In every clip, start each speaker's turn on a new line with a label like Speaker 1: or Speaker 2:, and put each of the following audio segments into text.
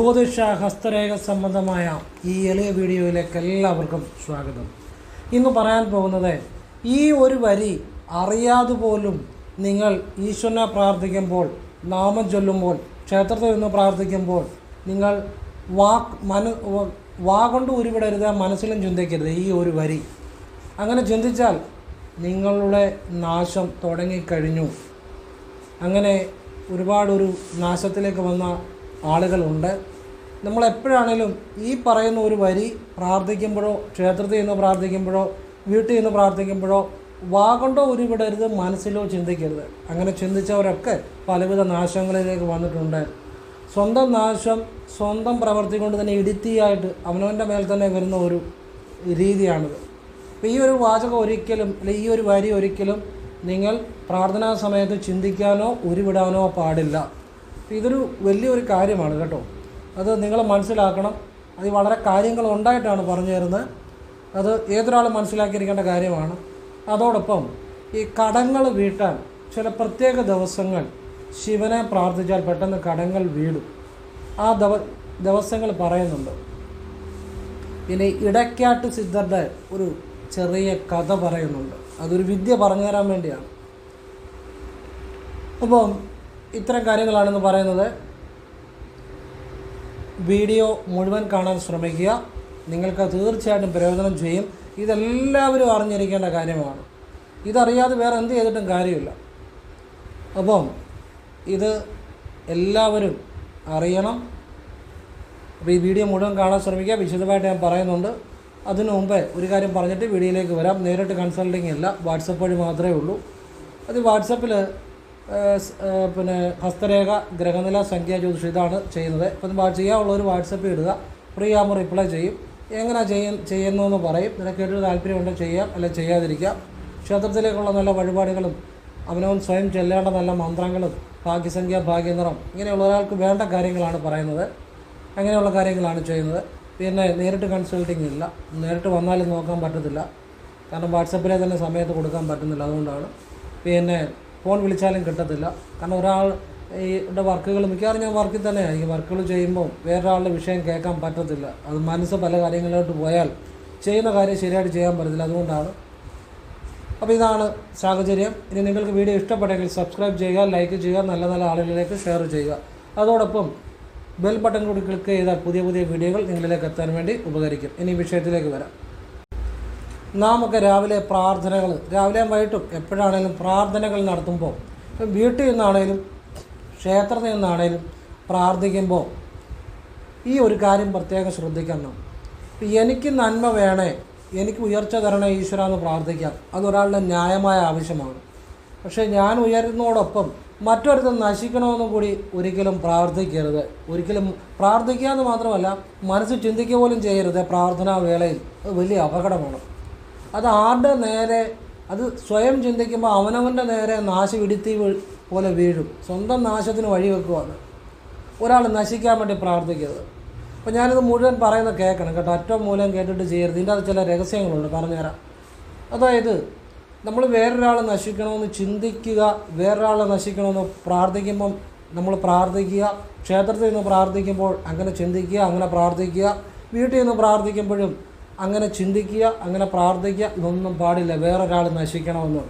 Speaker 1: ജ്യോതിഷ ഹസ്തരേഖ സംബന്ധമായ ഈ എളിയ വീഡിയോയിലേക്ക് എല്ലാവർക്കും സ്വാഗതം. ഇന്ന് പറയാൻ പോകുന്നത് ഈ ഒരു വരി അറിയാതെ പോലും നിങ്ങൾ ഈശ്വരനെ പ്രാർത്ഥിക്കുമ്പോൾ നാമം ചൊല്ലുമ്പോൾ ക്ഷേത്രത്തിൽ നിന്ന് പ്രാർത്ഥിക്കുമ്പോൾ നിങ്ങൾ വാക്ക് മന വാ കൊണ്ട് ഉരുവിടരുത് മനസ്സിലും ചിന്തിക്കരുത് ഈ ഒരു വരി. അങ്ങനെ ചിന്തിച്ചാൽ നിങ്ങളുടെ നാശം തുടങ്ങിക്കഴിഞ്ഞു. അങ്ങനെ ഒരുപാടൊരു നാശത്തിലേക്ക് വന്ന ആളുകളുണ്ട്. നമ്മൾ എപ്പോഴാണേലും ഈ പറയുന്ന ഒരു വരി പ്രാർത്ഥിക്കുമ്പോഴോ ക്ഷേത്രത്തിൽ നിന്ന് പ്രാർത്ഥിക്കുമ്പോഴോ വീട്ടിൽ നിന്ന് പ്രാർത്ഥിക്കുമ്പോഴോ വാഗണ്ടോ ഉരുവിടരുത് മനസ്സിലോ ചിന്തിക്കരുത്. അങ്ങനെ ചിന്തിച്ചവരൊക്കെ പലവിധ നാശങ്ങളിലേക്ക് വന്നിട്ടുണ്ട്. സ്വന്തം നാശം സ്വന്തം പ്രവൃത്തി കൊണ്ട് തന്നെ ഇടുത്തിയായിട്ട് അവനവന്റെ മേൽ തന്നെ വരുന്ന ഒരു രീതിയാണിത്. അപ്പോൾ ഈ ഒരു വാചകം ഒരിക്കലും അല്ലെ ഈ ഒരു വരി ഒരിക്കലും നിങ്ങൾ പ്രാർത്ഥനാ സമയത്ത് ചിന്തിക്കാനോ ഉരുവിടാനോ പാടില്ല. ഇതൊരു വലിയൊരു കാര്യമാണ് കേട്ടോ. അത് നിങ്ങൾ മനസ്സിലാക്കണം. അത് വളരെ കാര്യങ്ങൾ ഉണ്ടായിട്ടാണ് പറഞ്ഞു തരുന്നത്. അത് ഏതൊരാളും മനസ്സിലാക്കിയിരിക്കേണ്ട കാര്യമാണ്. അതോടൊപ്പം ഈ കടങ്ങൾ വീട്ടാൻ ചില പ്രത്യേക ദിവസങ്ങൾ ശിവനെ പ്രാർത്ഥിച്ചാൽ പെട്ടെന്ന് കടങ്ങൾ വീടും. ആ ദവ ദിവസങ്ങൾ പറയുന്നുണ്ട്. ഇനി ഇടയ്ക്കാട്ട് സിദ്ധരുടെ ഒരു ചെറിയ കഥ പറയുന്നുണ്ട്. അതൊരു വിദ്യ പറഞ്ഞു തരാൻ വേണ്ടിയാണ്. അപ്പം ഇത്തരം കാര്യങ്ങളാണെന്ന് പറയുന്നത് വീഡിയോ മുഴുവൻ കാണാൻ ശ്രമിക്കുക. നിങ്ങൾക്ക് തീർച്ചയായിട്ടും പ്രയോജനം ചെയ്യും. ഇതെല്ലാവരും അറിഞ്ഞിരിക്കേണ്ട കാര്യമാണ്. ഇതറിയാതെ വേറെ എന്ത് ചെയ്തിട്ടും കാര്യമില്ല. അപ്പം ഇത് എല്ലാവരും അറിയണം. അപ്പോൾ ഈ വീഡിയോ മുഴുവൻ കാണാൻ ശ്രമിക്കുക. വിശദമായിട്ട് ഞാൻ പറയുന്നുണ്ട്. അതിനു മുമ്പേ ഒരു കാര്യം പറഞ്ഞിട്ട് വീഡിയോയിലേക്ക് വരാം. നേരിട്ട് കൺസൾട്ടിങ് അല്ല വാട്സപ്പ് വഴി മാത്രമേ ഉള്ളൂ. അത് വാട്സപ്പിൽ പിന്നെ ഹസ്തരേഖ ഗ്രഹനില സംഖ്യ ജ്യോതിഷം ഇതാണ് ചെയ്യുന്നത്. ഇപ്പം ചെയ്യാനുള്ള ഒരു വാട്സപ്പിൽ ഇടുക. ഫ്രീ ആകുമ്പോൾ റിപ്ലൈ ചെയ്യും. എങ്ങനെ ചെയ്യ ചെയ്യുന്നതെന്ന് പറയും. നിനക്ക് ഒരു താല്പര്യമുണ്ടെങ്കിൽ ചെയ്യാം. അല്ലെങ്കിൽ ചെയ്യാതിരിക്കാം. ക്ഷേത്രത്തിലേക്കുള്ള നല്ല വഴിപാടുകളും അവനവൻ സ്വയം ചെല്ലേണ്ട നല്ല മന്ത്രങ്ങളും ഭാഗ്യസംഖ്യ ഭാഗ്യനിറം ഇങ്ങനെയുള്ള ഒരാൾക്ക് വേണ്ട കാര്യങ്ങളാണ് പറയുന്നത്. അങ്ങനെയുള്ള കാര്യങ്ങളാണ് ചെയ്യുന്നത്. പിന്നെ നേരിട്ട് കൺസൾട്ടിങ് ഇല്ല. നേരിട്ട് വന്നാലും നോക്കാൻ പറ്റത്തില്ല. കാരണം വാട്സപ്പിലെ തന്നെ സമയത്ത് കൊടുക്കാൻ പറ്റുന്നില്ല. അതുകൊണ്ടാണ്. പിന്നെ ഫോൺ വിളിച്ചാലും കിട്ടത്തില്ല. കാരണം ഒരാൾ ഈ വർക്കുകൾ മിക്കവാറും ഞാൻ വർക്കിൽ തന്നെ ആയിരിക്കും. വർക്കുകൾ ചെയ്യുമ്പോൾ വേറൊരാളുടെ വിഷയം കേൾക്കാൻ പറ്റത്തില്ല. അത് മനസ്സ് പല കാര്യങ്ങളിലോട്ട് പോയാൽ ചെയ്യുന്ന കാര്യം ശരിയായിട്ട് ചെയ്യാൻ പറ്റത്തില്ല. അതുകൊണ്ടാണ്. അപ്പോൾ ഇതാണ് സാഹചര്യം. ഇനി നിങ്ങൾക്ക് വീഡിയോ ഇഷ്ടപ്പെട്ടെങ്കിൽ സബ്സ്ക്രൈബ് ചെയ്യുക ലൈക്ക് ചെയ്യുക നല്ല നല്ല ആളുകളിലേക്ക് ഷെയർ ചെയ്യുക. അതോടൊപ്പം ബെൽ ബട്ടൺ കൂടി ക്ലിക്ക് ചെയ്താൽ പുതിയ പുതിയ വീഡിയോകൾ നിങ്ങളിലേക്ക് എത്താൻ വേണ്ടി ഉപകരിക്കും. ഇനി വിഷയത്തിലേക്ക് വരാം. നാം ഒക്കെ രാവിലെ പ്രാർത്ഥനകൾ രാവിലെയും വൈകിട്ടും എപ്പോഴാണേലും പ്രാർത്ഥനകൾ നടത്തുമ്പോൾ ഇപ്പം വീട്ടിൽ നിന്നാണേലും ക്ഷേത്രത്തിൽ നിന്നാണേലും പ്രാർത്ഥിക്കുമ്പോൾ ഈ ഒരു കാര്യം പ്രത്യേകം ശ്രദ്ധിക്കണം. എനിക്ക് നന്മ വേണേ എനിക്ക് ഉയർച്ച തരണേ ഈശ്വര എന്ന് പ്രാർത്ഥിക്കാം. അതൊരാളുടെ ന്യായമായ ആവശ്യമാണ്. പക്ഷേ ഞാൻ ഉയരുന്നതോടൊപ്പം മറ്റൊരുത്തം നശിക്കണമെന്നും കൂടി ഒരിക്കലും പ്രാർത്ഥിക്കരുത്. ഒരിക്കലും പ്രാർത്ഥിക്കുക എന്ന് മാത്രമല്ല മനസ്സ് ചിന്തിക്കുക പോലും ചെയ്യരുത് പ്രാർത്ഥനാ വേളയിൽ. അത് വലിയ അപകടമാണ്. അത് ആരുടെ നേരെ അത് സ്വയം ചിന്തിക്കുമ്പോൾ അവനവന്റെ നേരെ നാശം ഇടുത്തി പോലെ വീഴും. സ്വന്തം നാശത്തിന് വഴിവെക്കുവാണ് ഒരാൾ നശിക്കാൻ വേണ്ടി പ്രാർത്ഥിക്കരുത്. അപ്പോൾ ഞാനിത് മുഴുവൻ പറയുന്നത് കേൾക്കണം കേട്ടോ. ഏറ്റവും മൂലം കേട്ടിട്ട് ചെയ്യരുത്. ഇതിന്റെ അത് ചില രഹസ്യങ്ങളുണ്ട്. പറഞ്ഞുതരാം. അതായത് നമ്മൾ വേറൊരാൾ നശിക്കണമെന്ന് ചിന്തിക്കുക വേറൊരാളെ നശിക്കണമെന്ന് പ്രാർത്ഥിക്കുമ്പം നമ്മൾ പ്രാർത്ഥിക്കുക ക്ഷേത്രത്തിൽ നിന്ന് പ്രാർത്ഥിക്കുമ്പോൾ അങ്ങനെ ചിന്തിക്കുക അങ്ങനെ പ്രാർത്ഥിക്കുക വീട്ടിൽ നിന്ന് പ്രാർത്ഥിക്കുമ്പോഴും അങ്ങനെ ചിന്തിക്കുക അങ്ങനെ പ്രാർത്ഥിക്കുക ഇതൊന്നും പാടില്ല. വേറെ വേറൊരാൾ നശിക്കണമെന്ന്.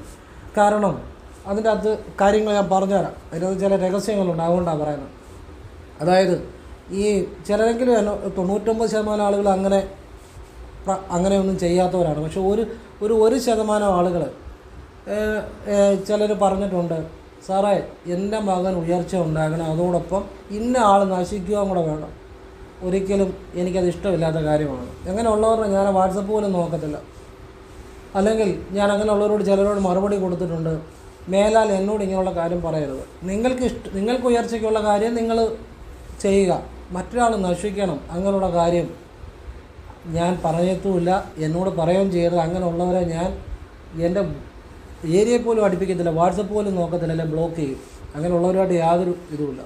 Speaker 1: കാരണം അതിന്റെ അകത്ത് കാര്യങ്ങൾ ഞാൻ പറഞ്ഞുതരാം. അതിനകത്ത് ചില രഹസ്യങ്ങളുണ്ട്. അതുകൊണ്ടാണ് പറയുന്നത്. അതായത് ഈ ചിലരെങ്കിലും തൊണ്ണൂറ്റൊമ്പത് ശതമാനം ആളുകൾ അങ്ങനെ അങ്ങനെയൊന്നും ചെയ്യാത്തവരാണ്. പക്ഷെ ഒരു ഒരു ഒരു ശതമാനം ആളുകൾ ചിലർ പറഞ്ഞിട്ടുണ്ട് സാറേ എന്റെ മകൻ ഉയർച്ച ഉണ്ടാകണം. അതോടൊപ്പം ഇന്ന ആൾ നശിക്കുക കൂടെ വേണം. ഒരിക്കലും എനിക്കത് ഇഷ്ടമില്ലാത്ത കാര്യമാണ്. എങ്ങനെയുള്ളവരുടെ ഞാൻ വാട്സപ്പ് പോലും നോക്കത്തില്ല. അല്ലെങ്കിൽ ഞാൻ അങ്ങനെയുള്ളവരോട് ചിലരോട് മറുപടി കൊടുത്തിട്ടുണ്ട്. മേലാൽ എന്നോട് ഇങ്ങനെയുള്ള കാര്യം പറയരുത്. നിങ്ങൾക്ക് ഇഷ്ട നിങ്ങൾക്ക് ഉയർച്ചയ്ക്കുള്ള കാര്യം നിങ്ങൾ ചെയ്യുക. മറ്റൊരാൾ നശിക്കണം അങ്ങനെയുള്ള കാര്യം ഞാൻ പറയത്തുമില്ല. എന്നോട് പറയുകയും ചെയ്യരുത്. അങ്ങനെയുള്ളവരെ ഞാൻ എന്റെ ഏരിയയിൽ പോലും അടുപ്പിക്കത്തില്ല. വാട്സപ്പ് പോലും നോക്കത്തില്ല. അല്ലെങ്കിൽ ബ്ലോക്ക് ചെയ്യും. അങ്ങനെയുള്ളവരുമായിട്ട് യാതൊരു ഇതുമില്ല.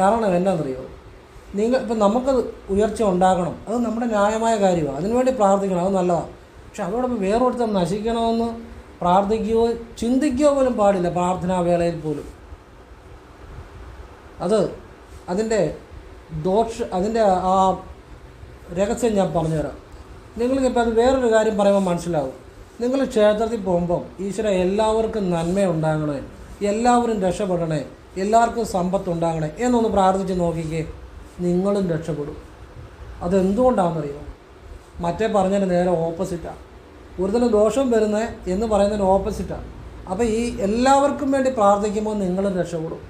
Speaker 1: കാരണം എന്നാണെന്നറിയോ നിങ്ങൾ ഇപ്പം നമുക്ക് ഉയർച്ച ഉണ്ടാകണം. അത് നമ്മുടെ ന്യായമായ കാര്യമാണ്. അതിനുവേണ്ടി പ്രാർത്ഥിക്കണം. അത് നല്ലതാണ്. പക്ഷെ അതോടൊപ്പം വേറൊരുത്തം നശിക്കണമെന്ന് പ്രാർത്ഥിക്കുകയോ ചിന്തിക്കുകയോ പോലും പാടില്ല പ്രാർത്ഥനാ വേളയിൽ പോലും. അത് അതിന്റെ ദോഷ അതിന്റെ ആ രഹസ്യം ഞാൻ പറഞ്ഞുതരാം. നിങ്ങൾക്കിപ്പോൾ അത് വേറൊരു കാര്യം പറയുമ്പോൾ മനസ്സിലാവും. നിങ്ങൾ ക്ഷേത്രത്തിൽ പോകുമ്പം ഈശ്വര എല്ലാവർക്കും നന്മ ഉണ്ടാകണേ എല്ലാവരും രക്ഷപ്പെടണേ എല്ലാവർക്കും സമ്പത്ത് ഉണ്ടാകണേ എന്നൊന്ന് പ്രാർത്ഥിച്ച് നോക്കിക്കേ. നിങ്ങളും രക്ഷപ്പെടും. അതെന്തുകൊണ്ടാണെന്നറിയോ? മറ്റേ പറഞ്ഞതിന് നേരെ ഓപ്പോസിറ്റാണ് ഒരുതരം ദോഷം വരുന്നത് എന്ന് പറയുന്നതിന് ഓപ്പോസിറ്റാണ് അപ്പോൾ ഈ എല്ലാവർക്കും വേണ്ടി പ്രാർത്ഥിക്കുമ്പോൾ നിങ്ങളും രക്ഷപ്പെടും.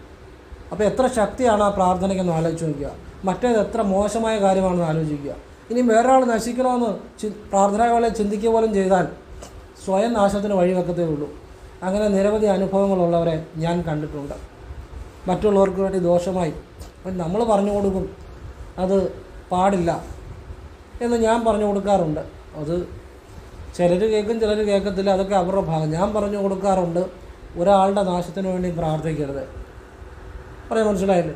Speaker 1: അപ്പോൾ എത്ര ശക്തിയാണ് ആ പ്രാർത്ഥനയ്ക്കെന്ന് ആലോചിച്ച് നോക്കുക. മറ്റേത് എത്ര മോശമായ കാര്യമാണെന്ന് ആലോചിക്കുക. ഇനി വേറൊരാൾ നശിക്കണമെന്ന് ചി പ്രാർത്ഥനകളെ ചിന്തിക്കുക പോലും ചെയ്താൽ സ്വയം നാശത്തിന് വഴിവെക്കത്തേ ഉള്ളൂ. അങ്ങനെ നിരവധി അനുഭവങ്ങളുള്ളവരെ ഞാൻ കണ്ടിട്ടുണ്ട്. മറ്റുള്ളവർക്ക് വേണ്ടി ദോഷമായി അപ്പം നമ്മൾ പറഞ്ഞു കൊടുക്കും. അത് പാടില്ല എന്ന് ഞാൻ പറഞ്ഞു കൊടുക്കാറുണ്ട്. അത് ചിലർ കേൾക്കും ചിലർ കേൾക്കത്തില്ല. അതൊക്കെ അവരുടെ ഭാഗം. ഞാൻ പറഞ്ഞു കൊടുക്കാറുണ്ട്. ഒരാളുടെ നാശത്തിന് വേണ്ടി പ്രാർത്ഥിക്കരുത്. പറയാൻ മനസ്സിലായില്ലേ?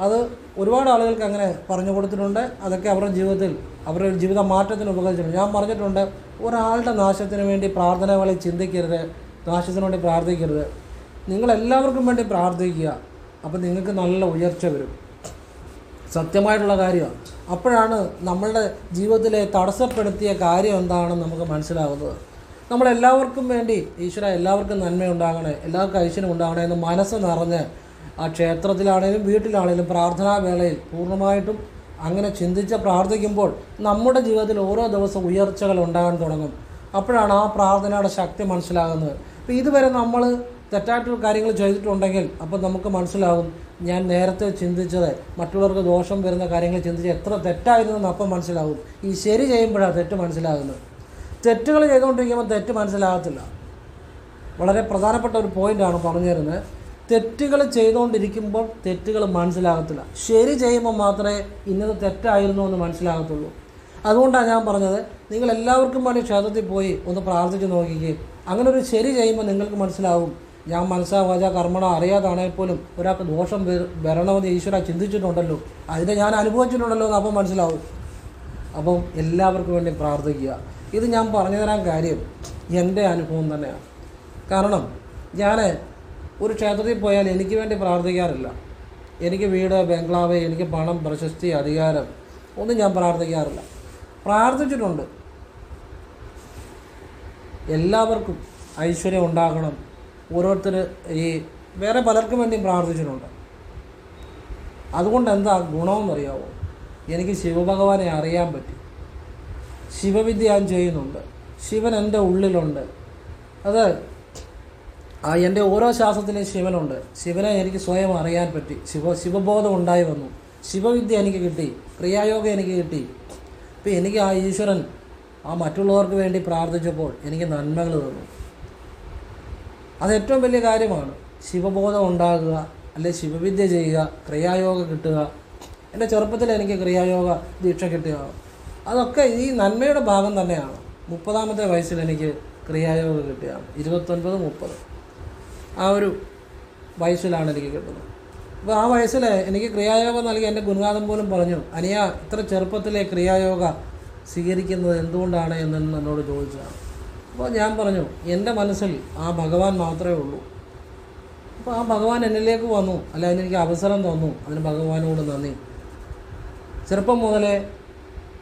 Speaker 1: അത് ഒരുപാട് ആളുകൾക്ക് അങ്ങനെ പറഞ്ഞു കൊടുത്തിട്ടുണ്ട്. അതൊക്കെ അവരുടെ ജീവിതത്തിൽ അവരുടെ ജീവിത മാറ്റത്തിന് ഉപകരിച്ചിട്ടുണ്ട്. ഞാൻ പറഞ്ഞിട്ടുണ്ട് ഒരാളുടെ നാശത്തിന് വേണ്ടി പ്രാർത്ഥനകളെ ചിന്തിക്കരുത്. നാശത്തിന് വേണ്ടി പ്രാർത്ഥിക്കരുത്. നിങ്ങളെല്ലാവർക്കും വേണ്ടി പ്രാർത്ഥിക്കുക. അപ്പം നിങ്ങൾക്ക് നല്ല ഉയർച്ച വരും. സത്യമായിട്ടുള്ള കാര്യമാണ് അപ്പോഴാണ് നമ്മളുടെ ജീവിതത്തിലെ തടസ്സപ്പെടുത്തിയ കാര്യം എന്താണെന്ന് നമുക്ക് മനസ്സിലാകുന്നത് നമ്മളെല്ലാവർക്കും വേണ്ടി ഈശ്വര എല്ലാവർക്കും നന്മയുണ്ടാകണേ എല്ലാവർക്കും ഐശ്വര്യം ഉണ്ടാകണേ എന്ന് മനസ്സ് നിറഞ്ഞ് ആ ക്ഷേത്രത്തിലാണേലും വീട്ടിലാണേലും പ്രാർത്ഥനാ വേളയിൽ പൂർണമായിട്ടും അങ്ങനെ ചിന്തിച്ച് പ്രാർത്ഥിക്കുമ്പോൾ നമ്മുടെ ജീവിതത്തിൽ ഓരോ ദിവസവും ഉയർച്ചകൾ ഉണ്ടാകാൻ തുടങ്ങും. അപ്പോഴാണ് ആ പ്രാർത്ഥനയുടെ ശക്തി മനസ്സിലാകുന്നത്. അപ്പോൾ ഇതുവരെ നമ്മൾ തെറ്റായിട്ടുള്ള കാര്യങ്ങൾ ചെയ്തിട്ടുണ്ടെങ്കിൽ അപ്പോൾ നമുക്ക് മനസ്സിലാകും ഞാൻ നേരത്തെ ചിന്തിച്ചത് മറ്റുള്ളവർക്ക് ദോഷം വരുന്ന കാര്യങ്ങൾ ചിന്തിച്ച് എത്ര തെറ്റായിരുന്നു എന്ന് അപ്പം മനസ്സിലാകും ഈ ശരി ചെയ്യുമ്പോഴാണ് തെറ്റ് മനസ്സിലാകുന്നത് തെറ്റുകൾ ചെയ്തുകൊണ്ടിരിക്കുമ്പോൾ തെറ്റ് മനസ്സിലാകത്തില്ല. വളരെ പ്രധാനപ്പെട്ട ഒരു പോയിന്റാണ് പറഞ്ഞു തരുന്നത് തെറ്റുകൾ ചെയ്തുകൊണ്ടിരിക്കുമ്പോൾ തെറ്റുകൾ മനസ്സിലാകത്തില്ല. ശരി ചെയ്യുമ്പോൾ മാത്രമേ ഇന്നത് തെറ്റായിരുന്നു എന്ന് മനസ്സിലാകത്തുള്ളൂ. അതുകൊണ്ടാണ് ഞാൻ പറഞ്ഞത് നിങ്ങൾ എല്ലാവർക്കും വേണ്ടി ക്ഷേത്രത്തിൽ പോയി ഒന്ന് പ്രാർത്ഥിച്ച് നോക്കിക്കുകയും അങ്ങനെ ഒരു ശരി ചെയ്യുമ്പോൾ നിങ്ങൾക്ക് മനസ്സിലാവും ഞാൻ മനസ്സാ വാച കർമ്മണ അറിയാതാണെങ്കിൽ പോലും ഒരാൾക്ക് ദോഷം വര- വരണമെന്ന് ഈശ്വര ചിന്തിച്ചിട്ടുണ്ടല്ലോ. അതിനെ ഞാൻ അനുഭവിച്ചിട്ടുണ്ടല്ലോ എന്ന് അപ്പം മനസ്സിലാവും. അപ്പം എല്ലാവർക്കും വേണ്ടി പ്രാർത്ഥിക്കുക. ഇത് ഞാൻ പറഞ്ഞു തരാൻ കാര്യം എന്റെ അനുഭവം തന്നെയാണ്. കാരണം ഞാൻ ഒരു ക്ഷേത്രത്തിൽ പോയാൽ എനിക്ക് വേണ്ടി പ്രാർത്ഥിക്കാറില്ല. എനിക്ക് വീട് ബംഗ്ലാവ് എനിക്ക് പണം പ്രശസ്തി അധികാരം ഒന്നും ഞാൻ പ്രാർത്ഥിക്കാറില്ല. പ്രാർത്ഥിച്ചിട്ടുണ്ട്. എല്ലാവർക്കും ഐശ്വര്യം ഉണ്ടാകണം. ഓരോരുത്തർ ഈ വേറെ പലർക്കും വേണ്ടിയും പ്രാർത്ഥിച്ചിട്ടുണ്ട്. അതുകൊണ്ട് എന്താ ഗുണമെന്നറിയാവോ? എനിക്ക് ശിവഭഗവാനെ അറിയാൻ പറ്റി. ശിവവിദ്യ ഞാൻ ചെയ്യുന്നുണ്ട്. ശിവൻ എന്റെ ഉള്ളിലുണ്ട്. അത് ആ എന്റെ ഓരോ ശ്വാസത്തിലും ശിവനുണ്ട്. ശിവനെ എനിക്ക് സ്വയം അറിയാൻ പറ്റി. ശിവ ശിവബോധം ഉണ്ടായി വന്നു. ശിവവിദ്യ എനിക്ക് കിട്ടി. ക്രിയായോഗ എനിക്ക് കിട്ടി. അപ്പോൾ എനിക്ക് ആ ഈശ്വരൻ ആ മറ്റുള്ളവർക്ക് വേണ്ടി പ്രാർത്ഥിച്ചപ്പോൾ എനിക്ക് നന്മകൾ തന്നു. അത് ഏറ്റവും വലിയ കാര്യമാണ്. ശിവബോധം ഉണ്ടാകുക അല്ലെ ശിവവിദ്യ ചെയ്യുക ക്രിയായോഗ കിട്ടുക. എന്റെ ചെറുപ്പത്തിൽ എനിക്ക് ക്രിയായോഗ ദീക്ഷ കിട്ടുക അതൊക്കെ ഈ നന്മയുടെ ഭാഗം തന്നെയാണ്. മുപ്പതാമത്തെ വയസ്സിൽ എനിക്ക് ക്രിയായോഗ കിട്ടുകയാണ് ഇരുപത്തൊൻപത് മുപ്പത്. ആ ഒരു വയസ്സിലാണ് എനിക്ക് കിട്ടുന്നത്. അപ്പോൾ ആ വയസ്സിൽ എനിക്ക് ക്രിയായോഗം നൽകി എന്റെ ഗുരുനാഥൻ പോലും പറഞ്ഞു അനിയ ഇത്ര ചെറുപ്പത്തിലെ ക്രിയായോഗ സ്വീകരിക്കുന്നത് എന്തുകൊണ്ടാണ്? എന്നെന്ന് എന്നോട് ചോദിച്ചതാണ്. അപ്പോൾ ഞാൻ പറഞ്ഞു എന്റെ മനസ്സിൽ ആ ഭഗവാൻ മാത്രമേ ഉള്ളൂ. അപ്പോൾ ആ ഭഗവാൻ എന്നിലേക്ക് വന്നു. അല്ല അതിനെനിക്ക് അവസരം തന്നു. അതിന് ഭഗവാനോട് നന്ദി. ചെറുപ്പം മുതലേ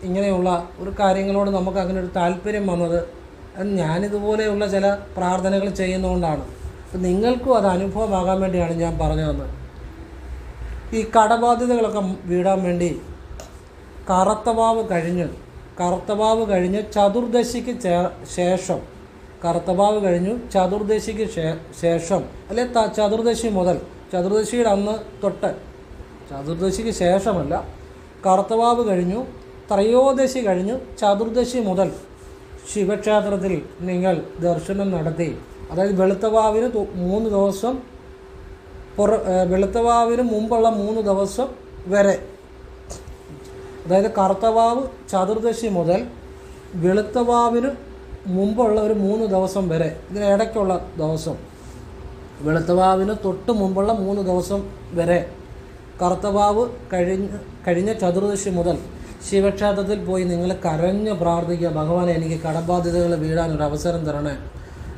Speaker 1: ഇങ്ങനെയുള്ള ഒരു കാര്യങ്ങളോട് നമുക്ക് അങ്ങനെ ഒരു താല്പര്യം വന്നത് ഞാനിതുപോലെയുള്ള ചില പ്രാർത്ഥനകൾ ചെയ്യുന്നതുകൊണ്ടാണ്. അപ്പം നിങ്ങൾക്കും അത് അനുഭവമാകാൻ വേണ്ടിയാണ് ഞാൻ പറഞ്ഞു തന്നത്. ഈ കടബാധ്യതകളൊക്കെ വീടാൻ വേണ്ടി കറുത്തവാവ് കഴിഞ്ഞ് കറുത്തവാവ് കഴിഞ്ഞ് ചതുർദശിക്ക് ശേഷം കറുത്തവാവ് കഴിഞ്ഞു ചതുർദശിക്ക് ശേഷം അല്ലെ ചതുർദശി മുതൽ ചതുർദശിയുടെ അന്ന് തൊട്ട് ചതുർദശിക്ക് ശേഷമല്ല കറുത്തവാവ് കഴിഞ്ഞു ത്രയോദശി കഴിഞ്ഞു ചതുർദശി മുതൽ ശിവക്ഷേത്രത്തിൽ നിങ്ങൾ ദർശനം നടത്തി. അതായത് വെളുത്തവാവിന് മൂന്ന് ദിവസം പുറ വെളുത്തവാവിന് മുമ്പുള്ള മൂന്ന് ദിവസം വരെ അതായത് കറുത്തവാവ് ചതുർദശി മുതൽ വെളുത്തവാവിന് മുമ്പുള്ള ഒരു മൂന്ന് ദിവസം വരെ ഇതിനിടയ്ക്കുള്ള ദിവസം വെളുത്തവാവിന് തൊട്ട് മുമ്പുള്ള മൂന്ന് ദിവസം വരെ കറുത്തവാവ് കഴിഞ്ഞ് കഴിഞ്ഞ ചതുർദശി മുതൽ ശിവക്ഷേത്രത്തിൽ പോയി നിങ്ങൾ കരഞ്ഞ് പ്രാർത്ഥിക്കുക ഭഗവാനെ എനിക്ക് കടബാധ്യതകൾ വീഴാൻ ഒരു അവസരം തരണേ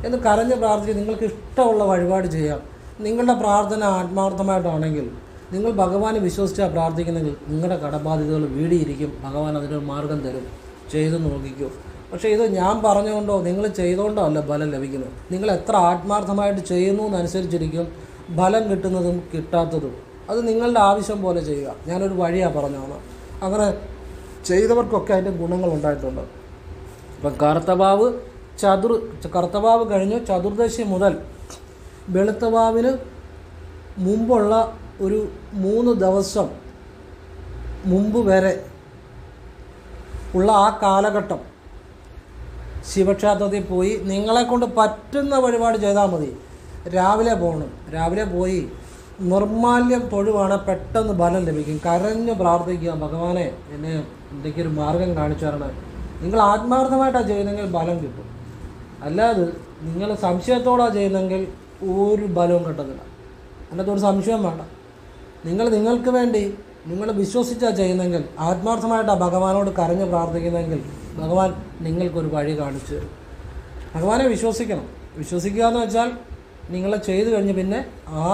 Speaker 1: എന്ന് കരഞ്ഞ് പ്രാർത്ഥിക്കുക നിങ്ങൾക്ക് ഇഷ്ടമുള്ള വഴിപാട് ചെയ്യാം. നിങ്ങളുടെ പ്രാർത്ഥന ആത്മാർത്ഥമായിട്ടാണെങ്കിൽ നിങ്ങൾ ഭഗവാനെ വിശ്വസിച്ചാൽ പ്രാർത്ഥിക്കുന്നെങ്കിൽ നിങ്ങളുടെ കടബാധ്യതകൾ വീടിയിരിക്കും. ഭഗവാൻ അതിനൊരു മാർഗം തരും. ചെയ്തു നോക്കിക്കോ. പക്ഷേ ഇത് ഞാൻ പറഞ്ഞുകൊണ്ടോ നിങ്ങൾ ചെയ്തുകൊണ്ടോ അല്ല ഫലം ലഭിക്കുന്നത് നിങ്ങൾ എത്ര ആത്മാർത്ഥമായിട്ട് ചെയ്യുന്നു എന്നനുസരിച്ചിരിക്കും ഫലം കിട്ടുന്നതും കിട്ടാത്തതും. അത് നിങ്ങളുടെ ആവശ്യം പോലെ ചെയ്യുക. ഞാനൊരു വഴിയാണ് പറഞ്ഞതാണ്. അങ്ങനെ ചെയ്തവർക്കൊക്കെ അതിന്റെ ഗുണങ്ങൾ ഉണ്ടായിട്ടുണ്ട്. ഇപ്പം കറുത്തവാവ് ചതുർ കറുത്തവാവ് കഴിഞ്ഞു. ചതുർദശി മുതൽ വെളുത്തവാവിന് മുമ്പുള്ള ഒരു മൂന്ന് ദിവസം മുമ്പ് വരെ ഉള്ള ആ കാലഘട്ടം ശിവക്ഷേത്രത്തിൽ പോയി നിങ്ങളെ കൊണ്ട് പറ്റുന്ന വഴിപാട് ചെയ്താൽ മതി. രാവിലെ പോകണം. രാവിലെ പോയി നിർമാല്യം തൊഴുവാണ് പെട്ടെന്ന് ഫലം ലഭിക്കും. കരഞ്ഞു പ്രാർത്ഥിക്കുക. ഭഗവാനെ എന്നെ എന്തെങ്കിലും മാർഗം കാണിച്ചു തരണം നിങ്ങൾ ആത്മാർത്ഥമായിട്ടാണ് ചെയ്യുന്നെങ്കിൽ ഫലം കിട്ടും. അല്ലാതെ നിങ്ങൾ സംശയത്തോടാണ് ചെയ്യുന്നതെങ്കിൽ ഒരു ബലവും കിട്ടത്തില്ല. അതിനകത്തൊരു സംശയം വേണ്ട. നിങ്ങൾ നിങ്ങൾക്ക് വേണ്ടി നിങ്ങൾ വിശ്വസിച്ചാണ് ചെയ്യുന്നെങ്കിൽ ആത്മാർത്ഥമായിട്ടാണ് ഭഗവാനോട് കരഞ്ഞ് പ്രാർത്ഥിക്കുന്നതെങ്കിൽ ഭഗവാൻ നിങ്ങൾക്കൊരു വഴി കാണിച്ചു ഭഗവാനെ വിശ്വസിക്കണം. വിശ്വസിക്കുക എന്ന് വെച്ചാൽ നിങ്ങൾ ചെയ്തു കഴിഞ്ഞ് പിന്നെ ആ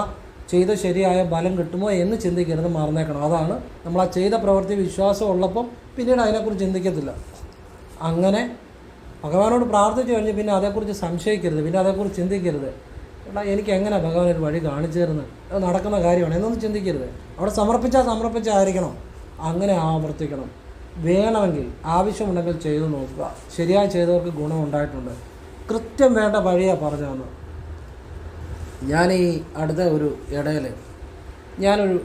Speaker 1: ചെയ്ത ശരിയായ ബലം കിട്ടുമോ എന്ന് ചിന്തിക്കരുത് മറന്നേക്കണം. അതാണ് നമ്മൾ ആ ചെയ്ത പ്രവൃത്തി വിശ്വാസം ഉള്ളപ്പം പിന്നീട് അതിനെക്കുറിച്ച് ചിന്തിക്കത്തില്ല. അങ്ങനെ ഭഗവാനോട് പ്രാർത്ഥിച്ചു കഴിഞ്ഞ് പിന്നെ അതേക്കുറിച്ച് സംശയിക്കരുത് പിന്നെ അതേക്കുറിച്ച് ചിന്തിക്കരുത്. എടാ എനിക്ക് എങ്ങനെ ഭഗവാൻ ഒരു വഴി കാണിച്ചു തരുന്നത് നടക്കുന്ന കാര്യമാണ്. എന്നൊന്നും ചിന്തിക്കരുത്. അവിടെ സമർപ്പിച്ചാൽ സമർപ്പിച്ചായിരിക്കണം. അങ്ങനെ ആവർത്തിക്കണം. വേണമെങ്കിൽ ആവശ്യമുണ്ടെങ്കിൽ ചെയ്തു നോക്കുക. ശരിയായി ചെയ്തവർക്ക് ഗുണമുണ്ടായിട്ടുണ്ട്. കൃത്യം വേണ്ട വഴിയാണ് പറഞ്ഞു തന്നത് ഞാൻ ഈ അടുത്ത ഒരു ഇടയിൽ ഞാനൊരു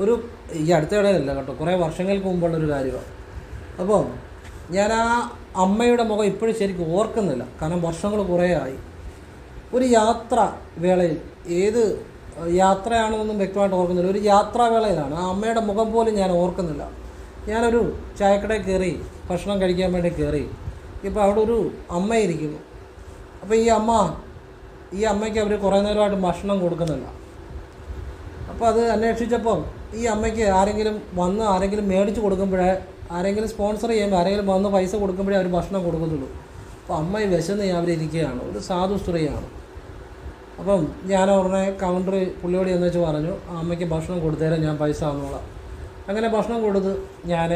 Speaker 1: ഒരു ഈ അടുത്ത ഇടയിലല്ല കേട്ടോ. കുറേ വർഷങ്ങൾക്ക് മുമ്പുള്ളൊരു കാര്യമാണ് അപ്പോൾ ഞാൻ ആ അമ്മയുടെ മുഖം ഇപ്പോഴും ശരിക്കും ഓർക്കുന്നില്ല. കാരണം വർഷങ്ങൾ കുറേ ആയി. ഒരു യാത്ര വേളയിൽ ഏത് യാത്രയാണെന്നൊന്നും വ്യക്തമായിട്ട് ഓർക്കുന്നില്ല. ഒരു യാത്രാവേളയിലാണ് ആ അമ്മയുടെ മുഖം പോലും ഞാൻ ഓർക്കുന്നില്ല. ഞാനൊരു ചായക്കടയിൽ കയറി ഭക്ഷണം കഴിക്കാൻ വേണ്ടി കയറി ഇപ്പോൾ അവിടെ ഒരു അമ്മ ഇരിക്കുന്നു അപ്പോൾ ഈ അമ്മ ഈ അമ്മയ്ക്ക് അവർ കുറേ നേരമായിട്ട് ഭക്ഷണം കൊടുക്കുന്നില്ല. അപ്പോൾ അത് അന്വേഷിച്ചപ്പോൾ ഈ അമ്മയ്ക്ക് ആരെങ്കിലും വന്ന് ആരെങ്കിലും മേടിച്ച് കൊടുക്കുമ്പോഴേ ആരെങ്കിലും സ്പോൺസർ ചെയ്യുമ്പോൾ ആരെങ്കിലും വന്ന് പൈസ കൊടുക്കുമ്പോഴേ അവർ ഭക്ഷണം കൊടുക്കത്തുള്ളൂ. അപ്പോൾ അമ്മ വിശന്ന് അവിടെ ഇരിക്കുകയാണ് ഒരു സാധു സ്ത്രീയാണ്. അപ്പം ഞാൻ ഉടനെ കൗണ്ടർ പുള്ളിയോട് എന്ന് വെച്ച് പറഞ്ഞു അമ്മയ്ക്ക് ഭക്ഷണം കൊടുത്തേരാം ഞാൻ പൈസ തന്നോളാം. അങ്ങനെ ഭക്ഷണം കൊടുത്ത് ഞാൻ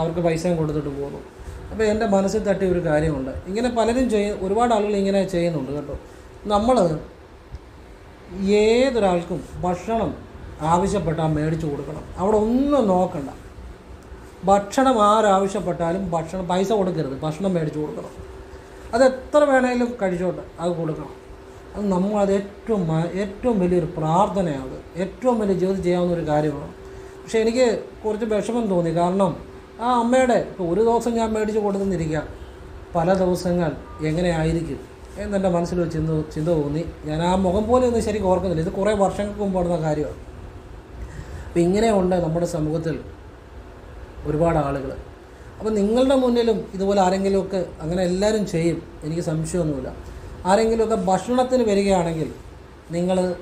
Speaker 1: അവർക്ക് പൈസയും കൊടുത്തിട്ട് പോന്നു. അപ്പോൾ എന്റെ മനസ്സിൽ തട്ടിയ ഒരു കാര്യമുണ്ട്. ഇങ്ങനെ പലരും ചെയ്യ ഒരുപാട് ആളുകൾ ഇങ്ങനെ ചെയ്യുന്നുണ്ട് കേട്ടോ. നമ്മൾ ഏതൊരാൾക്കും ഭക്ഷണം ആവശ്യപ്പെട്ടാൽ മേടിച്ചു കൊടുക്കണം. അവിടെ ഒന്നും നോക്കണ്ട. ഭക്ഷണം ആരാവശ്യപ്പെട്ടാലും ഭക്ഷണം പൈസ കൊടുക്കരുത്. ഭക്ഷണം മേടിച്ചു കൊടുക്കണം. അത് എത്ര വേണേലും കഴിച്ചോട്ടെ അത് കൊടുക്കണം. അത് നമ്മൾ അത് ഏറ്റവും ഏറ്റവും വലിയൊരു പ്രാർത്ഥനയാണ്. ഏറ്റവും വലിയ ജീവിതത്തിൽ ചെയ്യാവുന്ന ഒരു കാര്യമാണ്. പക്ഷേ എനിക്ക് കുറച്ച് വിഷമം തോന്നി. കാരണം ആ അമ്മയുടെ ഇപ്പോൾ ഒരു ദിവസം ഞാൻ മേടിച്ച് കൊടുത്തെന്നിരിക്കുക പല ദിവസങ്ങൾ എങ്ങനെയായിരിക്കും എന്നെന്റെ മനസ്സിൽ ചിന്ത ചിന്ത തോന്നി. ഞാൻ ആ മുഖം പോലും ഒന്നും ശരിക്കും ഓർക്കുന്നില്ല. ഇത് കുറേ വർഷങ്ങൾക്ക് മുമ്പ് നടന്ന കാര്യമാണ്. അപ്പം ഇങ്ങനെയുണ്ട് നമ്മുടെ സമൂഹത്തിൽ ഒരുപാട് ആളുകൾ അപ്പം നിങ്ങളുടെ മുന്നിലും ഇതുപോലെ ആരെങ്കിലുമൊക്കെ അങ്ങനെ എല്ലാവരും ചെയ്യും. എനിക്ക് സംശയമൊന്നുമില്ല. ആരെങ്കിലുമൊക്കെ ഭക്ഷണത്തിന് വരികയാണെങ്കിൽ നിങ്ങൾ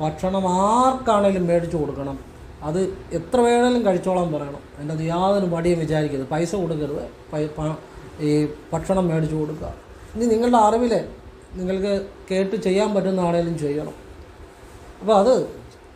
Speaker 1: ഭക്ഷണം ആർക്കാണേലും മേടിച്ചു കൊടുക്കണം. അത് എത്ര വേണേലും കഴിച്ചോളാൻ പറയണം. എന്റെ അത് യാതൊരു മടിയും വിചാരിക്കരുത്. പൈസ കൊടുക്കരുത്. ഈ ഭക്ഷണം മേടിച്ചു കൊടുക്കുക. ഇനി നിങ്ങളുടെ അറിവിൽ നിങ്ങൾക്ക് കേട്ട് ചെയ്യാൻ പറ്റുന്ന ആണേലും ചെയ്യണം. അപ്പോൾ അത്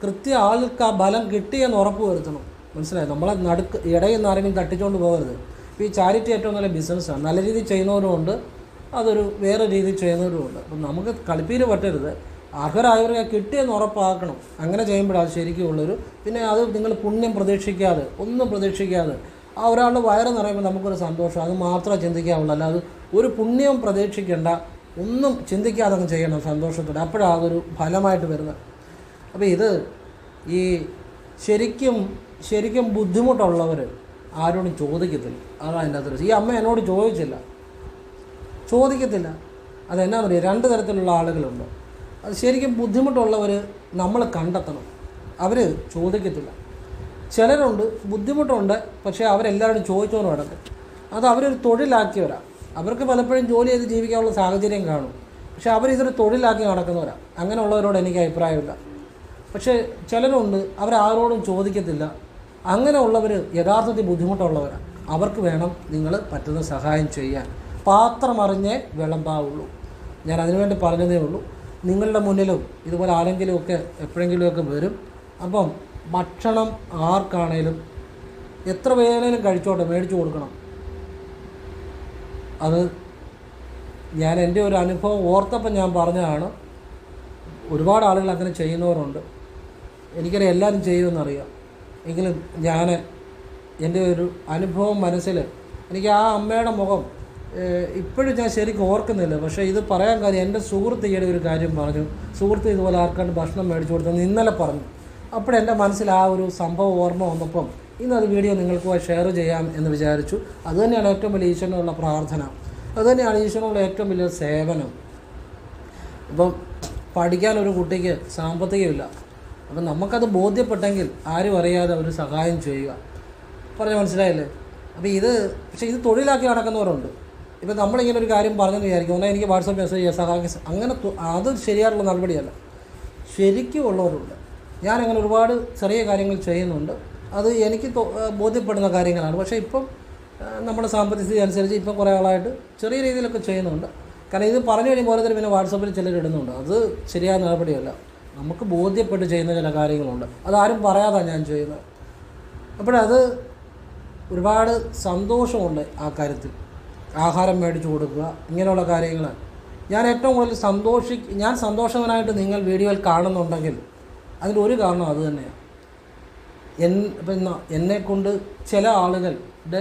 Speaker 1: കൃത്യ ആൾക്ക് ആ ബലം കിട്ടിയെന്ന് ഉറപ്പ് വരുത്തണം. മനസ്സിലായി? നമ്മളെ നടുക്ക് ഇടയിൽ നിന്ന് ആരെങ്കിലും തട്ടിച്ചുകൊണ്ട് പോകരുത്. ഇപ്പോൾ ഈ ചാരിറ്റി ഏറ്റവും നല്ല ബിസിനസ്സാണ്. നല്ല രീതിയിൽ ചെയ്യുന്നവരുമുണ്ട്. അതൊരു വേറെ രീതിയിൽ ചെയ്യുന്നവരുമുണ്ട്. അപ്പം നമുക്ക് കളിപ്പീര് പറ്റരുത്. അർഹരായവർക്ക് കിട്ടിയെന്ന് ഉറപ്പാക്കണം. അങ്ങനെ ചെയ്യുമ്പോഴാണ് അത് ശരിക്കും ഉള്ളൊരു പിന്നെ അത് നിങ്ങൾ പുണ്യം പ്രതീക്ഷിക്കാതെ ഒന്നും പ്രതീക്ഷിക്കാതെ ആ ഒരാളുടെ വയറ് നിറയുമ്പോൾ നമുക്കൊരു സന്തോഷം. അത് മാത്രമേ ചിന്തിക്കാവുള്ളൂ. അല്ലാതെ ഒരു പുണ്യം പ്രതീക്ഷിക്കേണ്ട ഒന്നും ചിന്തിക്കാതെ അങ്ങ് ചെയ്യണം സന്തോഷത്തോടെ അപ്പോഴാണ് അതൊരു ഫലമായിട്ട് വരുന്നത്. അപ്പോൾ ഇത് ഈ ശരിക്കും ശരിക്കും ബുദ്ധിമുട്ടുള്ളവർ ആരോടും ചോദിക്കത്തില്ല. അതാണ് അതിന്റെ അകത്തൊരു ഈ അമ്മ എന്നോട് ചോദിച്ചില്ല. ചോദിക്കത്തില്ല. അതെന്നാ പറയുക രണ്ട് തരത്തിലുള്ള ആളുകളുണ്ട്. അത് ശരിക്കും ബുദ്ധിമുട്ടുള്ളവർ നമ്മൾ കണ്ടെത്തണം. അവർ ചോദിക്കത്തില്ല. ചിലരുണ്ട് ബുദ്ധിമുട്ടുണ്ട് പക്ഷേ അവരെല്ലാവരും ചോദിച്ചോണ്ട് നടക്കും. അത് അവരൊരു തൊഴിലാക്കിയവരാ. അവർക്ക് പലപ്പോഴും ജോലി ചെയ്ത് ജീവിക്കാനുള്ള സാഹചര്യം കാണും. പക്ഷേ അവരിതൊരു തൊഴിലാക്കി നടക്കുന്നവരാ. അങ്ങനെയുള്ളവരോട് എനിക്ക് അഭിപ്രായമില്ല. പക്ഷേ ചിലരുണ്ട് അവരാരോടും ചോദിക്കത്തില്ല. അങ്ങനെയുള്ളവർ യഥാർത്ഥത്തിൽ ബുദ്ധിമുട്ടുള്ളവരാണ് അവർക്ക് വേണം നിങ്ങൾ പറ്റുന്ന സഹായം ചെയ്യാൻ. പാത്രമറിഞ്ഞേ വിളമ്പാവുള്ളൂ. ഞാൻ അതിനുവേണ്ടി പറഞ്ഞതേ ഉള്ളൂ. നിങ്ങളുടെ മുന്നിലും ഇതുപോലെ ആരെങ്കിലുമൊക്കെ എപ്പോഴെങ്കിലുമൊക്കെ വരും. അപ്പം ഭക്ഷണം ആർക്കാണേലും എത്ര വേണേലും കഴിച്ചോട്ടെ മേടിച്ചു കൊടുക്കണം. അത് ഞാൻ എന്റെ ഒരു അനുഭവം ഓർത്തപ്പം ഞാൻ പറഞ്ഞതാണ്. ഒരുപാട് ആളുകൾ അങ്ങനെ ചെയ്യുന്നവരുണ്ട്. എനിക്കറിയാം എല്ലാവരും ചെയ്യുമെന്നറിയാം. എങ്കിലും ഞാൻ എന്റെ ഒരു അനുഭവം മനസ്സിൽ എനിക്ക് ആ അമ്മയുടെ മുഖം ഇപ്പോഴും ഞാൻ ശരിക്കും ഓർക്കുന്നില്ല. പക്ഷേ ഇത് പറയാൻ കാര്യം എന്റെ സുഹൃത്ത് ഈയിടെ ഒരു കാര്യം പറഞ്ഞു. സുഹൃത്ത് ഇതുപോലെ ആർക്കാണ്ട് ഭക്ഷണം മേടിച്ചു കൊടുത്തെന്ന് ഇന്നലെ പറഞ്ഞു. അപ്പോൾ എന്റെ മനസ്സിൽ ആ ഒരു സംഭവം ഓർമ്മ വന്നപ്പം ഇന്നത് വീഡിയോ നിങ്ങൾക്ക് ഷെയർ ചെയ്യാം എന്ന് വിചാരിച്ചു. അതുതന്നെയാണ് ഏറ്റവും വലിയ ഈശ്വരനുള്ള പ്രാർത്ഥന. അതുതന്നെയാണ് ഈശ്വരനുള്ള ഏറ്റവും വലിയ സേവനം. ഇപ്പം പഠിക്കാൻ ഒരു കുട്ടിക്ക് സാമ്പത്തികമില്ല. അപ്പം നമുക്കത് ബോധ്യപ്പെട്ടെങ്കിൽ ആരും അറിയാതെ അവർ സഹായം ചെയ്യുക. പറഞ്ഞ് മനസ്സിലായില്ലേ? അപ്പോൾ ഇത് പക്ഷേ ഇത് തൊഴിലാക്കി നടക്കുന്നവരുണ്ട്. ഇപ്പം നമ്മളിങ്ങനെ ഒരു കാര്യം പറഞ്ഞെന്ന് വിചാരിക്കും. ഒന്നേ എനിക്ക് വാട്സപ്പ് മെസ്സേജ് ചെയ്യാം സഹായിക്കും അങ്ങനെ അത് ശരിയായിട്ടുള്ള നടപടിയല്ല. ശരിക്കും ഉള്ളവരുണ്ട്. ഞാനങ്ങനെ ഒരുപാട് ചെറിയ കാര്യങ്ങൾ ചെയ്യുന്നുണ്ട്. അത് എനിക്ക് ബോധ്യപ്പെടുന്ന കാര്യങ്ങളാണ്. പക്ഷേ ഇപ്പം നമ്മുടെ സാമ്പത്തിക സ്ഥിതി അനുസരിച്ച് ഇപ്പം കുറേ ആളായിട്ട് ചെറിയ രീതിയിലൊക്കെ ചെയ്യുന്നുണ്ട്. കാരണം ഇത് പറഞ്ഞു കഴിയുമ്പോൾ ഓരോരുത്തർ പിന്നെ വാട്സപ്പിൽ ചിലർ ഇടുന്നുണ്ട്. അത് ശരിയായ നടപടിയല്ല. നമുക്ക് ബോധ്യപ്പെട്ട് ചെയ്യുന്ന ചില കാര്യങ്ങളുണ്ട്. അതാരും പറയാതാണ് ഞാൻ ചെയ്യുന്നത്. അപ്പോഴത് ഒരുപാട് സന്തോഷമുണ്ട് ആ കാര്യത്തിൽ. ആഹാരം മേടിച്ചു കൊടുക്കുക ഇങ്ങനെയുള്ള കാര്യങ്ങൾ. ഞാൻ ഏറ്റവും കൂടുതൽ സന്തോഷി ഞാൻ സന്തോഷവനായിട്ട് നിങ്ങൾ വീഡിയോയിൽ കാണുന്നുണ്ടെങ്കിൽ അതിന്റെ ഒരു കാരണം അത് തന്നെയാണ് എൻ പിന്നെ എന്നെക്കൊണ്ട് ചില ആളുകളുടെ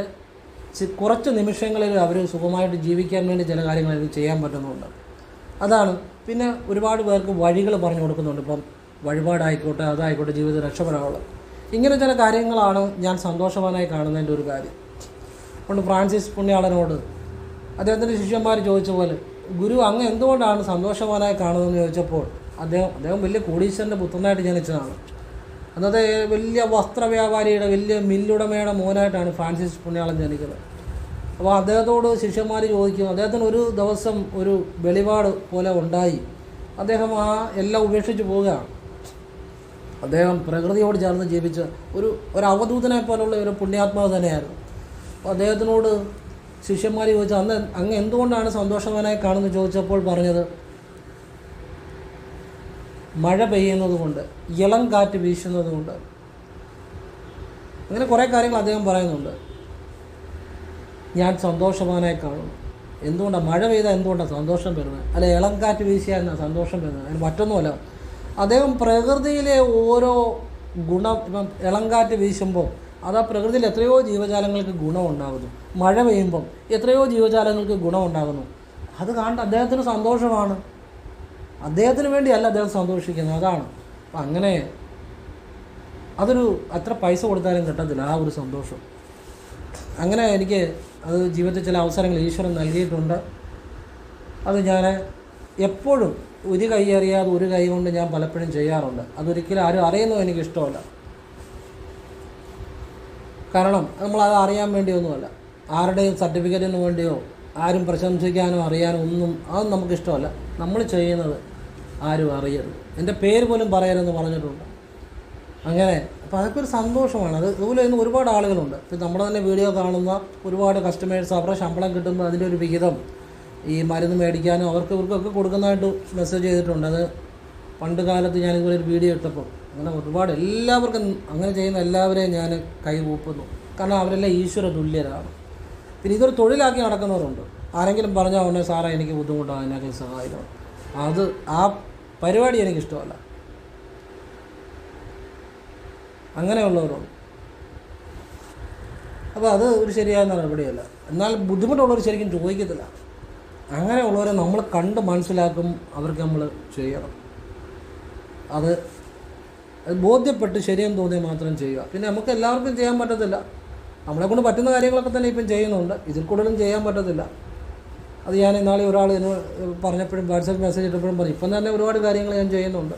Speaker 1: കുറച്ച് നിമിഷങ്ങളിൽ അവർ സുഖമായിട്ട് ജീവിക്കാൻ വേണ്ടി ചില കാര്യങ്ങൾ എനിക്ക് ചെയ്യാൻ പറ്റുന്നുണ്ട്. അതാണ്. പിന്നെ ഒരുപാട് പേർക്ക് വഴികൾ പറഞ്ഞു കൊടുക്കുന്നുണ്ട്. ഇപ്പം വഴിപാടായിക്കോട്ടെ അതായിക്കോട്ടെ ജീവിതത്തിൽ രക്ഷപ്പെടാനുള്ള. ഇങ്ങനെ ചില കാര്യങ്ങളാണ് ഞാൻ സന്തോഷവാനായി കാണുന്നതിന്റെ ഒരു കാര്യം. അതുകൊണ്ട് ഫ്രാൻസിസ് പുണ്യാളനോട് അദ്ദേഹത്തിന്റെ ശിഷ്യന്മാർ ചോദിച്ച പോലെ ഗുരു അങ്ങ് എന്തുകൊണ്ടാണ് സന്തോഷവാനായി കാണുന്നതെന്ന് ചോദിച്ചപ്പോൾ അദ്ദേഹം അദ്ദേഹം വലിയ കോടീശ്വരന്റെ പുത്രനായിട്ട് ജനിച്ചതാണ് അന്നത്തെ വലിയ വസ്ത്രവ്യാപാരിയുടെ വലിയ മില്ലുടമയുടെ മോനായിട്ടാണ് ഫ്രാൻസിസ് പുണ്യാളൻ ജനിക്കുന്നത്. അപ്പോൾ അദ്ദേഹത്തോട് ശിഷ്യന്മാർ ചോദിക്കും അദ്ദേഹത്തിന് ഒരു ദിവസം ഒരു വെളിപാട് പോലെ ഉണ്ടായി. അദ്ദേഹം ആ എല്ലാം ഉപേക്ഷിച്ച് പോവുകയാണ്. അദ്ദേഹം പ്രകൃതിയോട് ചേർന്ന് ജീവിച്ച ഒരു ഒരു അവധൂതനെ പോലുള്ള ഒരു പുണ്യാത്മാവ് തന്നെയായിരുന്നു. അപ്പോൾ അദ്ദേഹത്തിനോട് ശിഷ്യന്മാർ ചോദിച്ചു അന്ന് അങ്ങ് എന്തുകൊണ്ടാണ് സന്തോഷവാനായി കാണുന്നത്? ചോദിച്ചപ്പോൾ പറഞ്ഞത് മഴ പെയ്യുന്നത് കൊണ്ട് ഇളം കാറ്റ് വീശുന്നത് കൊണ്ട് അങ്ങനെ കുറേ കാര്യങ്ങൾ അദ്ദേഹം പറയുന്നുണ്ട്. ഞാൻ സന്തോഷവാനായി കാണുന്നു. എന്തുകൊണ്ടാണ് മഴ പെയ്താൽ എന്തുകൊണ്ടാണ് സന്തോഷം വരുന്നത് അല്ല ഇളം കാറ്റ് വീശിയാൽ എന്നാ സന്തോഷം വരുന്നത് അതിന് മറ്റൊന്നുമല്ല. അദ്ദേഹം പ്രകൃതിയിലെ ഓരോ ഗുണം ഇപ്പം ഇളം കാറ്റ് വീശുമ്പോൾ അത് ആ പ്രകൃതിയിൽ എത്രയോ ജീവജാലങ്ങൾക്ക് ഗുണമുണ്ടാകുന്നു. മഴ പെയ്യുമ്പം എത്രയോ ജീവജാലങ്ങൾക്ക് ഗുണമുണ്ടാകുന്നു. അത് കാണേണ്ട അദ്ദേഹത്തിന് സന്തോഷമാണ്. അദ്ദേഹത്തിന് വേണ്ടിയല്ല അദ്ദേഹം സന്തോഷിക്കുന്നത്. അതാണ്. അപ്പം അങ്ങനെ അതൊരു അത്ര പൈസ കൊടുത്താലും കിട്ടത്തില്ല. ആ ഒരു സന്തോഷം. അങ്ങനെ എനിക്ക് അത് ജീവിതത്തിൽ ചില അവസരങ്ങൾ ഈശ്വരൻ നൽകിയിട്ടുണ്ട്. അത് ഞാൻ എപ്പോഴും ഒരു കൈ അറിയാതെ ഒരു കൈ കൊണ്ട് ഞാൻ പലപ്പോഴും ചെയ്യാറുണ്ട്. അതൊരിക്കലും ആരും അറിയുന്നതും എനിക്ക് ഇഷ്ടമല്ല കാരണം നമ്മളത് അറിയാൻ വേണ്ടിയൊന്നുമല്ല. ആരുടെയും സർട്ടിഫിക്കറ്റിന് വേണ്ടിയോ ആരും പ്രശംസിക്കാനോ അറിയാനോ ഒന്നും അതൊന്നും നമുക്കിഷ്ടമല്ല. നമ്മൾ ചെയ്യുന്നത് ആരും അറിയരുത്. എന്റെ പേര് പോലും പറയരുതെന്ന് പറഞ്ഞിട്ടുണ്ട്. അങ്ങനെ അപ്പോൾ അതൊക്കെ ഒരു സന്തോഷമാണ്. അത് അതുപോലെ ഇന്ന് ഒരുപാട് ആളുകളുണ്ട്. ഇപ്പം നമ്മുടെ തന്നെ വീഡിയോ കാണുന്ന ഒരുപാട് കസ്റ്റമേഴ്സ് അവരുടെ ശമ്പളം കിട്ടുമ്പോൾ അതിന്റെ ഒരു വിഹിതം ഈ മരുന്ന് മേടിക്കാനും അവർക്ക് ഇവർക്കൊക്കെ കൊടുക്കുന്നതായിട്ട് മെസ്സേജ് ചെയ്തിട്ടുണ്ട്. അത് പണ്ട് കാലത്ത് ഞാൻ ഇതുപോലെ ഒരു വീഡിയോ ഇട്ടപ്പോൾ അങ്ങനെ ഒരുപാട് എല്ലാവർക്കും അങ്ങനെ ചെയ്യുന്ന എല്ലാവരെയും ഞാൻ കൈകൂപ്പുന്നു കാരണം അവരെല്ലാം ഈശ്വര തുല്യരാണ്. പിന്നെ ഇതൊരു തൊഴിലാക്കി നടക്കുന്നവരുണ്ട്. ആരെങ്കിലും പറഞ്ഞാൽ ഉടനെ സാറേ എനിക്ക് ബുദ്ധിമുട്ടാണ് അതിനൊക്കെ സഹായിക്കണം. അത് ആ പരിപാടി എനിക്കിഷ്ടമല്ല അങ്ങനെയുള്ളവരുണ്ട്. അപ്പോൾ അത് ഒരു ശരിയായ നടപടിയല്ല. എന്നാൽ ബുദ്ധിമുട്ടുള്ളവർ ശരിക്കും ചോദിക്കത്തില്ല. അങ്ങനെയുള്ളവരെ നമ്മൾ കണ്ട് മനസ്സിലാക്കും അവർക്ക് നമ്മൾ ചെയ്യണം. അത് അത് ബോധ്യപ്പെട്ട് ശരിയെന്ന് തോന്നിയാൽ മാത്രം ചെയ്യുക. പിന്നെ നമുക്ക് എല്ലാവർക്കും ചെയ്യാൻ പറ്റത്തില്ല. നമ്മളെ കൊണ്ട് പറ്റുന്ന കാര്യങ്ങളൊക്കെ തന്നെ ഇപ്പം ചെയ്യുന്നുണ്ട്. ഇതിൽ കൂടുതലും ചെയ്യാൻ പറ്റത്തില്ല. അത് ഞാൻ ഇന്നാളെ ഒരാൾ എന്നോട് പറഞ്ഞപ്പോഴും വാട്സപ്പ് മെസ്സേജ് ഇട്ടപ്പോഴും പറഞ്ഞു ഇപ്പം തന്നെ ഒരുപാട് കാര്യങ്ങൾ ഞാൻ ചെയ്യുന്നുണ്ട്.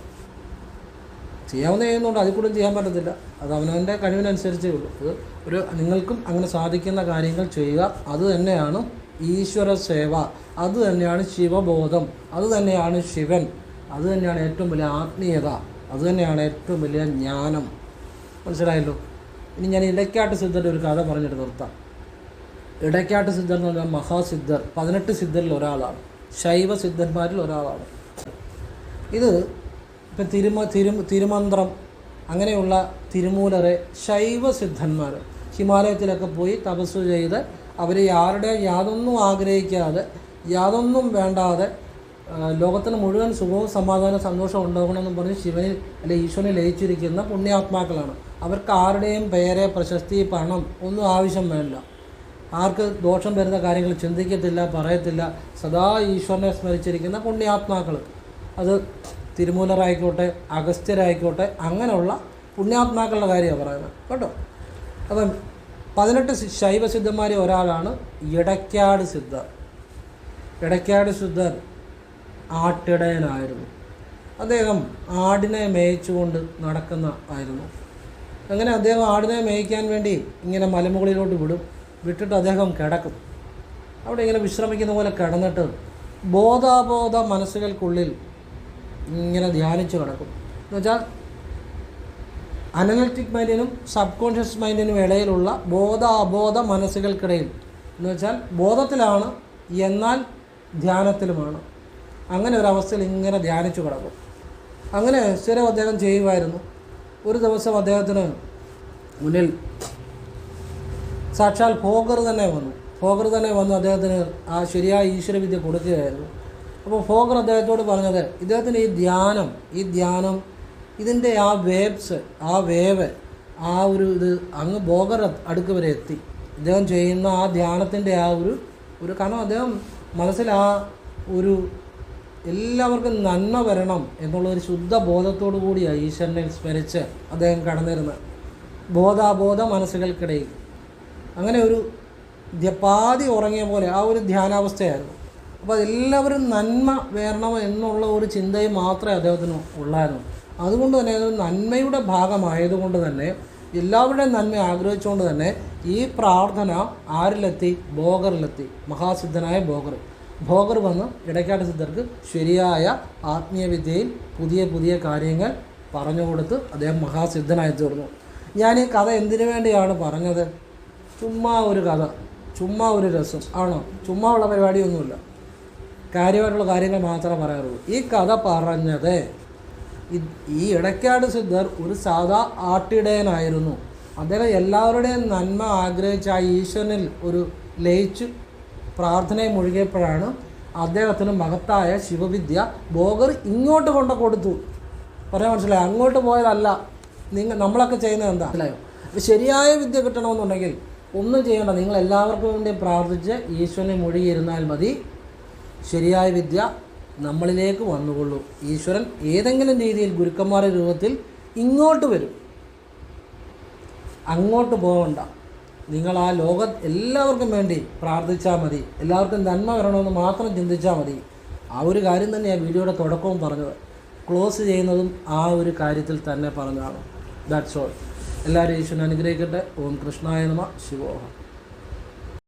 Speaker 1: ചെയ്യാവുന്ന ചെയ്യുന്നുണ്ട്. അതിൽ കൂടുതൽ ചെയ്യാൻ പറ്റത്തില്ല. അത് അവനവന്റെ കഴിവിനനുസരിച്ചേ ഉള്ളൂ. അത് ഒരു നിങ്ങൾക്കും അങ്ങനെ സാധിക്കുന്ന കാര്യങ്ങൾ ചെയ്യുക അത് തന്നെയാണ് ഈശ്വര സേവ. അത് തന്നെയാണ് ശിവബോധം. അത് തന്നെയാണ് ശിവൻ. അത് തന്നെയാണ് ഏറ്റവും വലിയ ആത്മീയത. അത് തന്നെയാണ് ഏറ്റവും വലിയ ജ്ഞാനം. മനസ്സിലായല്ലോ? ഇനി ഞാൻ ഇടയ്ക്കാട്ട് സിദ്ധന്റെ ഒരു കഥ പറഞ്ഞിട്ട് നിർത്താം. ഇടയ്ക്കാട്ട് സിദ്ധർ എന്ന് പറഞ്ഞാൽ മഹാസിദ്ധർ പതിനെട്ട് സിദ്ധരിൽ ഒരാളാണ്. ശൈവ സിദ്ധന്മാരിൽ ഒരാളാണ്. ഇത് ഇപ്പം തിരുമ തിരു തിരുമന്ത്രം അങ്ങനെയുള്ള തിരുമൂലരെ ശൈവസിദ്ധന്മാർ ഹിമാലയത്തിലൊക്കെ പോയി തപസ് ചെയ്ത് അവർ ആരുടെ യാതൊന്നും ആഗ്രഹിക്കാതെ യാതൊന്നും വേണ്ടാതെ ലോകത്തിന് മുഴുവൻ സുഖവും സമാധാനവും സന്തോഷവും ഉണ്ടാകണമെന്ന് പറഞ്ഞ് ശിവനിൽ അല്ലെ ഈശ്വരനെ ലയിച്ചിരിക്കുന്ന പുണ്യാത്മാക്കളാണ്. അവർക്ക് ആരുടെയും പേര് പ്രശസ്തി പണം ഒന്നും ആവശ്യം വേണ്ട. ആർക്ക് ദോഷം വരുന്ന കാര്യങ്ങൾ ചിന്തിക്കത്തില്ല പറയത്തില്ല. സദാ ഈശ്വരനെ സ്മരിച്ചിരിക്കുന്ന പുണ്യാത്മാക്കൾ. അത് തിരുമൂലറായിക്കോട്ടെ അഗസ്ത്യരായിക്കോട്ടെ അങ്ങനെയുള്ള പുണ്യാത്മാക്കളുടെ കാര്യമാണ് പറയുന്നത്. കേട്ടോ? അപ്പം പതിനെട്ട് ശൈവസിദ്ധന്മാരിൽ ഒരാളാണ് ഇടയ്ക്കാട് സിദ്ധർ. ഇടയ്ക്കാട് സിദ്ധർ ആട്ടിടയനായിരുന്നു. അദ്ദേഹം ആടിനെ മേയിച്ചുകൊണ്ട് നടക്കുന്ന ആയിരുന്നു. അങ്ങനെ അദ്ദേഹം ആടിനെ മേയിക്കാൻ വേണ്ടി ഇങ്ങനെ മലമുകളിലോട്ട് വിടും. വിട്ടിട്ട് അദ്ദേഹം കിടക്കും. അവിടെ ഇങ്ങനെ വിശ്രമിക്കുന്ന പോലെ കിടന്നിട്ട് ബോധാബോധ മനസ്സുകൾക്കുള്ളിൽ ഇങ്ങനെ ധ്യാനിച്ചു കിടക്കും. എന്നുവെച്ചാൽ അനലറ്റിക് മൈൻഡിനും സബ് കോൺഷ്യസ് മൈൻഡിനും ഇടയിലുള്ള ബോധ അബോധ മനസ്സുകൾക്കിടയിൽ. എന്ന് വെച്ചാൽ ബോധത്തിലാണ് എന്നാൽ ധ്യാനത്തിലുമാണ്. അങ്ങനെ ഒരു അവസ്ഥയിൽ ഇങ്ങനെ ധ്യാനിച്ചു കിടക്കും. അങ്ങനെ സ്ഥിരം അദ്ദേഹം ചെയ്യുമായിരുന്നു. ഒരു ദിവസം അദ്ദേഹത്തിന് മുന്നിൽ സാക്ഷാൽ ഫോഗർ തന്നെ വന്നു. ഫോഗർ തന്നെ വന്നു അദ്ദേഹത്തിന് ആ ശരിയായ ഈശ്വരവിദ്യ കൊടുക്കുകയായിരുന്നു. അപ്പോൾ ഫോഗർ അദ്ദേഹത്തോട് പറഞ്ഞത് ഇദ്ദേഹത്തിന് ഈ ധ്യാനം ഈ ധ്യാനം ഇതിന്റെ ആ വേവ്സ് ആ വേവ് ആ ഒരു ഇത് അങ്ങ് ബോഗർ അടുക്ക് വരെ എത്തി. ഇദ്ദേഹം ചെയ്യുന്ന ആ ധ്യാനത്തിന്റെ ആ ഒരു ഒരു കാരണം അദ്ദേഹം മനസ്സിൽ ആ ഒരു എല്ലാവർക്കും നന്മ വരണം എന്നുള്ള ഒരു ശുദ്ധ ബോധത്തോടു കൂടിയാണ് ഈശ്വരനെ സ്മരിച്ച് അദ്ദേഹം കടന്നിരുന്നത്. ബോധാബോധ മനസ്സുകൾക്കിടയിൽ. അങ്ങനെ ഒരു പാതി ഉറങ്ങിയ പോലെ ആ ഒരു ധ്യാനാവസ്ഥയായിരുന്നു. അപ്പോൾ എല്ലാവരും നന്മ വരണം എന്നുള്ള ഒരു ചിന്തയും മാത്രമേ അദ്ദേഹത്തിന് ഉള്ളായിരുന്നു. അതുകൊണ്ട് തന്നെ അത് നന്മയുടെ ഭാഗമായതുകൊണ്ട് തന്നെ എല്ലാവരുടെയും നന്മ ആഗ്രഹിച്ചുകൊണ്ട് തന്നെ ഈ പ്രാർത്ഥന ആരിലെത്തി? ബോഗറിലെത്തി. മഹാസിദ്ധനായ ഭോഗർ ഭോഗർ വന്ന് ഇടയ്ക്കാട്ട് സിദ്ധർക്ക് ശരിയായ ആത്മീയവിദ്യയിൽ പുതിയ പുതിയ കാര്യങ്ങൾ പറഞ്ഞു കൊടുത്ത് അദ്ദേഹം മഹാസിദ്ധനായി തീർന്നു. ഞാൻ ഈ കഥ എന്തിനു വേണ്ടിയാണ് പറഞ്ഞത്? ചുമ്മാ ഒരു കഥ ചുമ്മാ ഒരു രസം. ആണോ? ചുമ്മാ ഉള്ള പരിപാടിയൊന്നുമില്ല. കാര്യമായിട്ടുള്ള കാര്യങ്ങൾ മാത്രമേ പറയാറുള്ളൂ. ഈ കഥ പറഞ്ഞത് ഈ ഇടയ്ക്കാട് സിദ്ധർ ഒരു സാധാ ആട്ടിടയനായിരുന്നു. അദ്ദേഹം എല്ലാവരുടെയും നന്മ ആഗ്രഹിച്ച ആ ഈശ്വരനിൽ ഒരു ലയിച്ച് പ്രാർത്ഥനയെ മുഴുകിയപ്പോഴാണ് അദ്ദേഹത്തിന് മഹത്തായ ശിവവിദ്യ. ബോഗർ ഇങ്ങോട്ട് കൊണ്ട കൊടുത്തു. പറയാൻ മനസ്സിലായി? അങ്ങോട്ട് പോയതല്ല. നിങ്ങൾ നമ്മളൊക്കെ ചെയ്യുന്നത് എന്താ? മനസ്സിലായോ? ശരിയായ വിദ്യ കിട്ടണമെന്നുണ്ടെങ്കിൽ ഒന്നും ചെയ്യേണ്ട. നിങ്ങൾ എല്ലാവർക്കും വേണ്ടി പ്രാർത്ഥിച്ച് ഈശ്വരനെ മുഴുകിയിരുന്നാൽ മതി. ശരിയായ വിദ്യ നമ്മളിലേക്ക് വന്നുകൊള്ളൂ. ഈശ്വരൻ ഏതെങ്കിലും രീതിയിൽ ഗുരുക്കന്മാരുടെ രൂപത്തിൽ ഇങ്ങോട്ട് വരും. അങ്ങോട്ട് പോകണ്ട നിങ്ങൾ ആ ലോക എല്ലാവർക്കും വേണ്ടി പ്രാർത്ഥിച്ചാൽ മതി. എല്ലാവർക്കും നന്മ വരണമെന്ന് മാത്രം ചിന്തിച്ചാൽ മതി. ആ ഒരു കാര്യം തന്നെയാണ് വീഡിയോയുടെ തുടക്കവും പറഞ്ഞു. ക്ലോസ് ചെയ്യുന്നതും ആ ഒരു കാര്യത്തിൽ തന്നെ പറഞ്ഞതാണ്. ദാറ്റ്സ് ഓൾ എല്ലാവരും ഈശ്വരൻ അനുഗ്രഹിക്കട്ടെ. ഓം കൃഷ്ണായ നമ. ശിവോഹം.